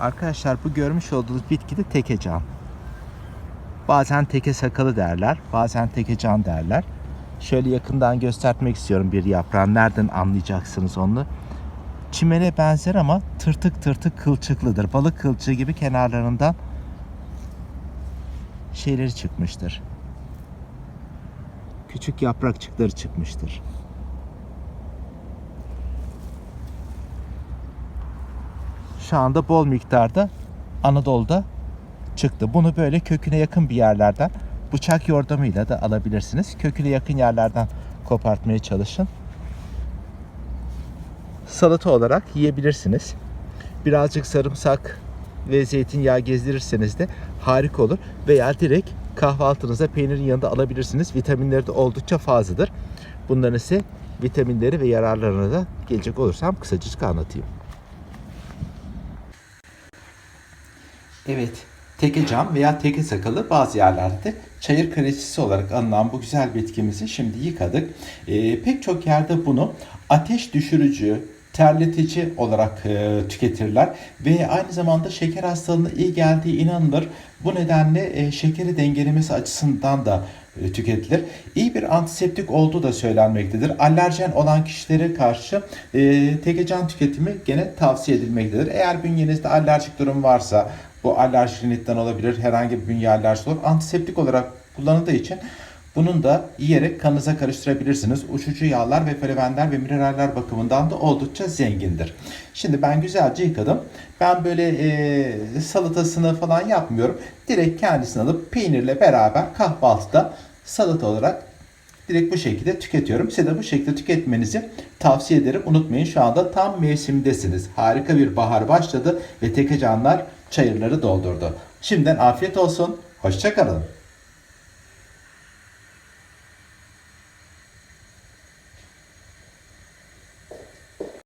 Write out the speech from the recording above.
Arkadaşlar bu görmüş olduğunuz bitki de tekecan. Bazen teke sakalı derler, bazen tekecan derler. Şöyle yakından göstermek istiyorum bir yaprağın. Nereden anlayacaksınız onu? Çimene benzer ama tırtık tırtık kılçıklıdır. Balık kılçığı gibi kenarlarından şeyleri çıkmıştır. Küçük yaprakçıkları çıkmıştır. Şu anda bol miktarda Anadolu'da çıktı. Bunu böyle köküne yakın bir yerlerden bıçak yordamıyla da alabilirsiniz. Köküne yakın yerlerden kopartmaya çalışın. Salata olarak yiyebilirsiniz. Birazcık sarımsak ve zeytinyağı gezdirirseniz de harika olur. Veya direkt kahvaltınıza peynirin yanında alabilirsiniz. Vitaminleri de oldukça fazladır. Bunların ise vitaminleri ve yararlarına da gelecek olursam kısacık anlatayım. Evet, teke cam veya teke sakalı bazı yerlerde çayır kraliçesi olarak anılan bu güzel bitkimizi şimdi yıkadık. Ee, pek çok yerde bunu ateş düşürücü, terletici olarak e, tüketirler ve aynı zamanda şeker hastalığına iyi geldiği inanılır. Bu nedenle e, şekeri dengelemesi açısından da e, tüketilir. İyi bir antiseptik olduğu da söylenmektedir. Alerjen olan kişilere karşı e, tekecan tüketimi gene tavsiye edilmektedir. Eğer bünyenizde alerjik durum varsa bu alerjik olabilir, herhangi bir bünye alerjisi olur. Antiseptik olarak kullanıldığı için bunun da yiyerek kanınıza karıştırabilirsiniz. Uçucu yağlar ve flavender ve mineraller bakımından da oldukça zengindir. Şimdi ben güzelce yıkadım. Ben böyle e, salatasını falan yapmıyorum. Direkt kendisini alıp peynirle beraber kahvaltıda salata olarak direkt bu şekilde tüketiyorum. Size de bu şekilde tüketmenizi tavsiye ederim. Unutmayın şu anda tam mevsimdesiniz. Harika bir bahar başladı ve tekecanlar çayırları doldurdu. Şimdiden afiyet olsun. Hoşçakalın.